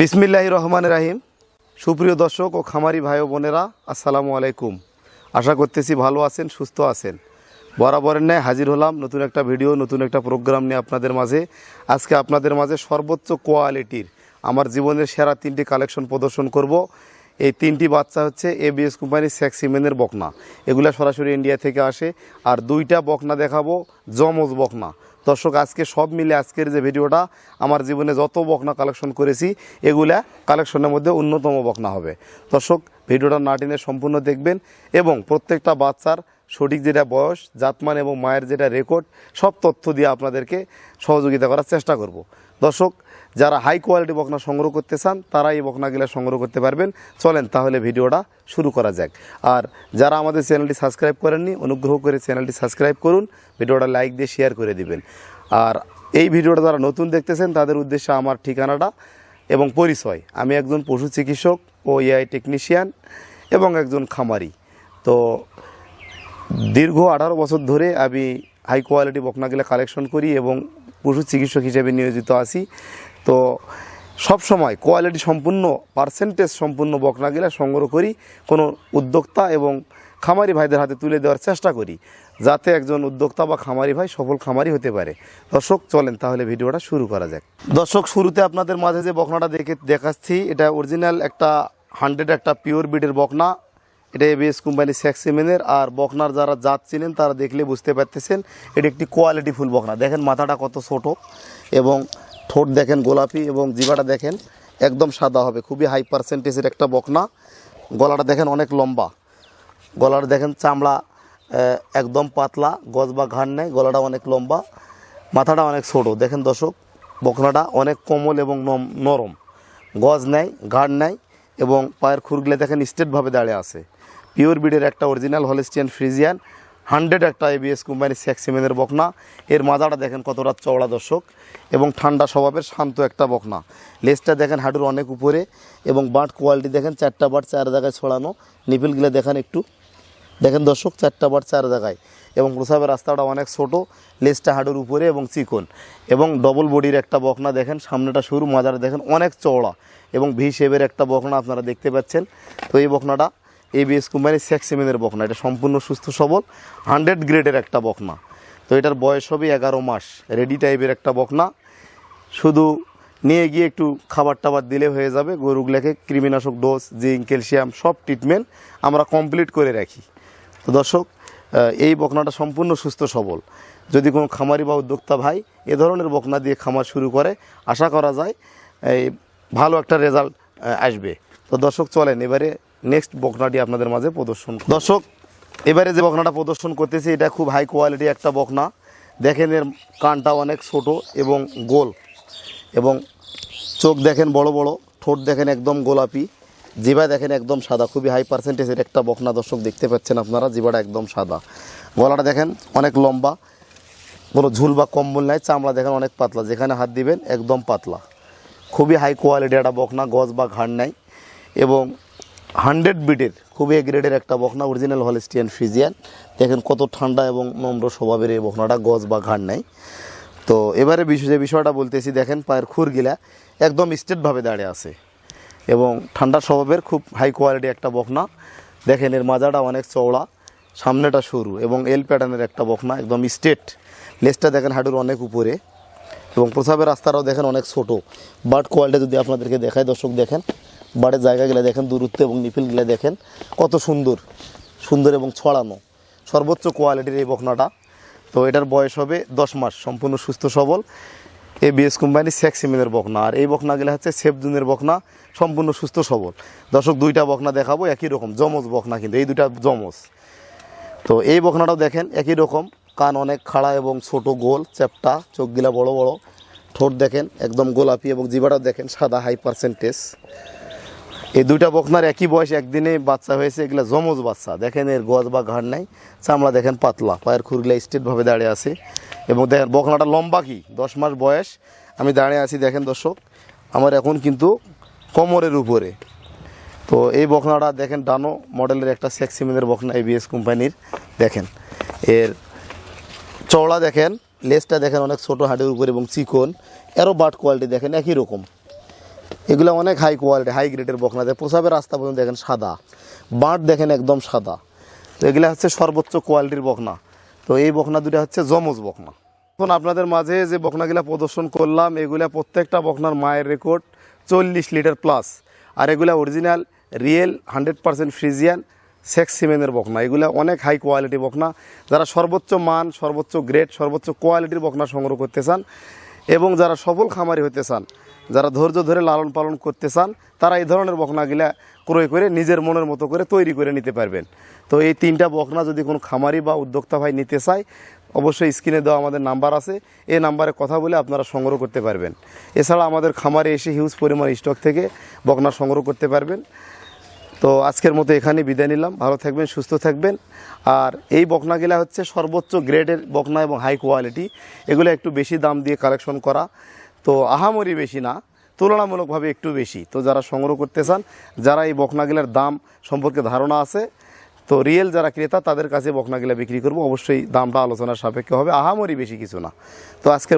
বিসমিল্লাহ রহমান রাহিম। সুপ্রিয় দর্শক ও খামারি ভাই বোনেরা, আসসালামু আলাইকুম। আশা করতেছি ভালো আছেন, সুস্থ আছেন। বরাবরের ন্যায় হাজির হলাম নতুন একটা ভিডিও, নতুন একটা প্রোগ্রাম নিয়ে আপনাদের মাঝে। আজকে আপনাদের মাঝে সর্বোচ্চ কোয়ালিটির আমার জীবনের সেরা তিনটি কালেকশন প্রদর্শন করব। এই তিনটি বাচ্চা হচ্ছে এবিএস কোম্পানির সেক্সিমেনের বকনা। এগুলা সরাসরি ইন্ডিয়া থেকে আসে। আর দুইটা বকনা দেখাবো, জমজ বকনা। দর্শক, আজকে সব মিলে আজকের যে ভিডিওটা, আমার জীবনে যত বকনা কালেকশন করেছি, এগুলা কালেকশনের মধ্যে অন্যতম বকনা হবে। দর্শক, ভিডিওটা নাটিনে সম্পূর্ণ দেখবেন এবং প্রত্যেকটা বাচ্চার সঠিক যেটা বয়স, জাতমান এবং মায়ের যেটা রেকর্ড সব তথ্য দিয়ে আপনাদেরকে সহযোগিতা করার চেষ্টা করব। দর্শক, যারা হাই কোয়ালিটি বকনা সংগ্রহ করতে চান, তারা এই বকনাগুলো সংগ্রহ করতে পারবেন। চলেন তাহলে ভিডিওটা শুরু করা যাক। আর যারা আমাদের চ্যানেলটি সাবস্ক্রাইব করেননি, অনুগ্রহ করে চ্যানেলটি সাবস্ক্রাইব করুন, ভিডিওটা লাইক দিয়ে শেয়ার করে দিবেন। আর এই ভিডিওটা যারা নতুন দেখতেছেন, তাদের উদ্দেশ্যে আমার ঠিকানাটা এবং পরিচয়। আমি একজন পশু চিকিৎসক ও এআই টেকনিশিয়ান এবং একজন খামারি। তো দীর্ঘ আঠারো বছর ধরে আমি হাই কোয়ালিটি বকনাগুলো কালেকশন করি এবং পশু চিকিৎসক হিসেবে নিয়োজিত আছি। তো সব সময় কোয়ালিটি সম্পূর্ণ পার্সেন্টেজ সম্পূর্ণ বকনাগুলা সংগ্রহ করি, কোনো উদ্যোক্তা এবং খামারি ভাইদের হাতে তুলে দেওয়ার চেষ্টা করি, যাতে একজন উদ্যোক্তা বা খামারি ভাই সফল খামারি হতে পারে। দর্শক, চলেন তাহলে ভিডিওটা শুরু করা যাক। দর্শক, শুরুতে আপনাদের মাঝে যে বকনাটা দেখে দেখাচ্ছি, এটা অরিজিনাল একটা হান্ড্রেড একটা পিওর বিডের বকনা। এটা এবিএস কোম্পানি স্যাক্সিমেনের আর বকনার যারা জাত ছিলেন তারা দেখলে বুঝতে পারতেছেন, এটি একটি কোয়ালিটি ফুল বকনা। দেখেন মাথাটা কত ছোট এবং ঠোঁট দেখেন গোলাপি এবং জিবাটা দেখেন একদম সাদা হবে, খুবই হাই পার্সেন্টেজের একটা বকনা। গলাটা দেখেন অনেক লম্বা। গলাটা দেখেন চামড়া একদম পাতলা, গজ বা ঘাড় নেয় গলাটা অনেক লম্বা, মাথাটা অনেক ছোট। দেখেন দর্শক, বকনাটা অনেক কোমল এবং নরম। গজ নেয় ঘাড় নেই এবং পায়ের খুরগুলো দেখেন স্টেটভাবে দাঁড়িয়ে আছে। পিওর বিডের একটা অরিজিনাল হলিস্টিয়ান ফ্রিজিয়ান হান্ড্রেড একটা এবিএস কোম্পানির স্যাক্সিমেনের বকনা। এর মাজাটা দেখেন কতটা চওড়া দর্শক এবং ঠান্ডা স্বভাবের শান্ত একটা বকনা। লেজটা দেখেন হাঁটুর অনেক উপরে এবং বাট কোয়ালিটি দেখেন, চারটা বাট চার জায়গায় ছড়ানো। নিপিলগুলো দেখেন একটু দেখেন দর্শক, চারটা বার চার জায়গায়। এবং প্রসাবের রাস্তাটা অনেক ছোট, লেজটা হাডুর উপরে এবং চিকন। এবং ডবল বডির একটা বকনা দেখেন, সামনেটা সরু মাজার দেখেন অনেক চওড়া। এবং ভি শেপের একটা বকনা আপনারা দেখতে পাচ্ছেন। তো এই বকনাটা এ এবিএস কোম্পানির সেক্সিমেনের বকনা। এটা সম্পূর্ণ সুস্থ, সবল হান্ড্রেড গ্রেডের একটা বকনা। তো এটার বয়স হবে এগারো মাস। রেডি টাইপের একটা বকনা। শুধু নিয়ে গিয়ে একটু খাবার টাবার দিলে হয়ে যাবে। গরুগুলোকে কৃমিনাশক ডোজ জিঙ্ক ক্যালসিয়াম সব ট্রিটমেন্ট আমরা কমপ্লিট করে রাখি। তো দর্শক এই বকনাটা সম্পূর্ণ সুস্থ সবল। যদি কোনো খামারি বা উদ্যোক্তা ভাই এ ধরনের বকনা দিয়ে খামার শুরু করে, আশা করা যায় এই ভালো একটা রেজাল্ট আসবে। তো দর্শক, চলেন এবারে নেক্সট বকনাটি আপনাদের মাঝে প্রদর্শন দর্শক, এবারে যে বকনাটা প্রদর্শন করতেছি, এটা খুব হাই কোয়ালিটি একটা বকনা। দেখেন এর কানটা অনেক ছোট এবং গোল এবং চোখ দেখেন বড় বড়, ঠোঁট দেখেন একদম গোলাপি। জিভা দেখেন একদম সাদা, খুবই হাই পার্সেন্টেজের একটা বকনা দর্শক দেখতে পাচ্ছেন আপনারা জিভাটা একদম সাদা। গলাটা দেখেন অনেক লম্বা, কোনো ঝুল বা কম্বল নাই, চামড়া দেখেন অনেক পাতলা, যেখানে হাত দিবেন একদম পাতলা। খুবই হাই কোয়ালিটি একটা বকনা, গজ বা ঘাড় নাই, এবং হান্ড্রেড বিটের, খুবই গ্রেডের একটা বকনা অরিজিনাল হলিস্টিয়ান ফ্রিজিয়ান দেখেন কত ঠান্ডা এবং নম্র স্বভাবের এই বকনাটা, গজ বা ঘাড় নাই। তো এবারে বিষয় যে বিষয়টা বলতেছি, দেখেন পায়ের খুরগিলা একদম স্টেটভাবে দাঁড়িয়ে আছে। এবং ঠান্ডা স্বভাবের খুব হাই কোয়ালিটি একটা বকনা। দেখেন, এর মাজাটা অনেক চওড়া, সামনেটা সরু এবং এল প্যাটার্নের একটা বকনা, একদম স্টেট লেজটা দেখেন হাডুর অনেক উপরে। এবং প্রসাবের রাস্তাটাও দেখেন অনেক ছোট। বাট কোয়ালিটি যদি আপনাদেরকে দেখায় দর্শক দেখেন বাটের জায়গাগুলো দেখেন, দূরত্ব এবং নিপিলগুলো দেখেন, কত সুন্দর সুন্দর এবং ছড়ানো। সর্বোচ্চ কোয়ালিটির এই বকনাটা। তো এটার বয়স হবে দশ মাস, সম্পূর্ণ সুস্থ সবল। এবিএস কোম্পানি সেক্সিমিনের বকনা। আর এই বকনাগুলো হচ্ছে সেফজুনের বকনা, সম্পূর্ণ সুস্থ সবল। দর্শক, দুইটা বকনা দেখাবো, একই রকম জমজ বকনা কিন্তু, এই দুইটা জমজ তো এই বকনাটাও দেখেন, একই রকম, কান অনেক খাড়া এবং ছোট, গোল, চ্যাপটা, চোখগুলা বড় বড়। ঠোঁট দেখেন, একদম গোলাপি এবং জিবাটাও দেখেন, সাদা হাই পার্সেন্টেজ এই দুইটা বকনার একই বয়স, একদিনে বাচ্চা হয়েছে, এগুলা জমজ বাচ্চা। দেখেন এর গজ বা ঘাড় নাই, চামড়া দেখেন পাতলা, পায়ের খুরগুলা স্ট্রেটভাবে দাঁড়িয়ে আছে। এবং দেখেন বকনাটা লম্বা কি, দশ মাস বয়স, আমি দাঁড়িয়ে আছি, দেখেন দর্শক, আমার এখন কিন্তু কোমরের উপরে। তো এই বকনাটা দেখেন ডানো মডেলের একটা সেক্সিমিনের বকনা এবিএস কোম্পানির, দেখেন। এর চওড়া দেখেন, লেজটা দেখেন অনেক ছোট, হাটের উপরে এবং চিকন এরও বাট কোয়ালিটি দেখেন একই রকম। এগুলো অনেক হাই কোয়ালিটি হাই গ্রেডের বকনা। দেয় প্রসাবের রাস্তা পর্যন্ত দেখেন সাদা। বাঁট দেখেন একদম সাদা। তো এগুলো হচ্ছে সর্বোচ্চ কোয়ালিটির বকনা। তো এই বকনা দুটো হচ্ছে জমজ বকনা। এখন আপনাদের মাঝে যে বকনাগুলা প্রদর্শন করলাম, এগুলা প্রত্যেকটা বকনার মায়ের রেকর্ড চল্লিশ লিটার প্লাস আর এগুলা original real hundred percent friesian sex সিমেনের বকনা। এগুলা অনেক হাই কোয়ালিটি বকনা। যারা সর্বোচ্চ মান, সর্বোচ্চ গ্রেড সর্বোচ্চ কোয়ালিটির বকনা সংগ্রহ করতে চান এবং যারা সফল খামারি হতে চান যারা ধৈর্য ধরে লালন পালন করতে চান, তারা এই ধরনের বকনাগুলা ক্রয় করে নিজের মনের মতো করে তৈরি করে নিতে পারবেন। তো এই তিনটা বকনা যদি কোনো খামারি বা উদ্যোক্তা ভাই নিতে চায়, অবশ্যই স্ক্রিনে দেওয়া আমাদের নাম্বার আছে। এই নাম্বারে কথা বলে আপনারা সংগ্রহ করতে পারবেন। এছাড়া আমাদের খামারে এসে হিউজ পরিমাণ স্টক থেকে বকনা সংগ্রহ করতে পারবেন। তো আজকের মতো এখানে বিদায় নিলাম। ভালো থাকবেন, সুস্থ থাকবেন। আর এই বকনাগুলা হচ্ছে সর্বোচ্চ গ্রেডের বকনা এবং হাই কোয়ালিটি। এগুলো একটু বেশি দাম দিয়ে কালেকশন করা। তো আহামরি বেশি না, তুলনামূলকভাবে একটু বেশি। তো যারা সংগ্রহ করতে চান, যারা এই বকনাগুলার দাম সম্পর্কে ধারণা আছে, তো রিয়েল যারা ক্রেতা, তাদের কাছে বকনাগুলা বিক্রি করব। অবশ্যই দামটা আলোচনার সাপেক্ষে হবে, আহামরি বেশি কিছু না। তো আজকের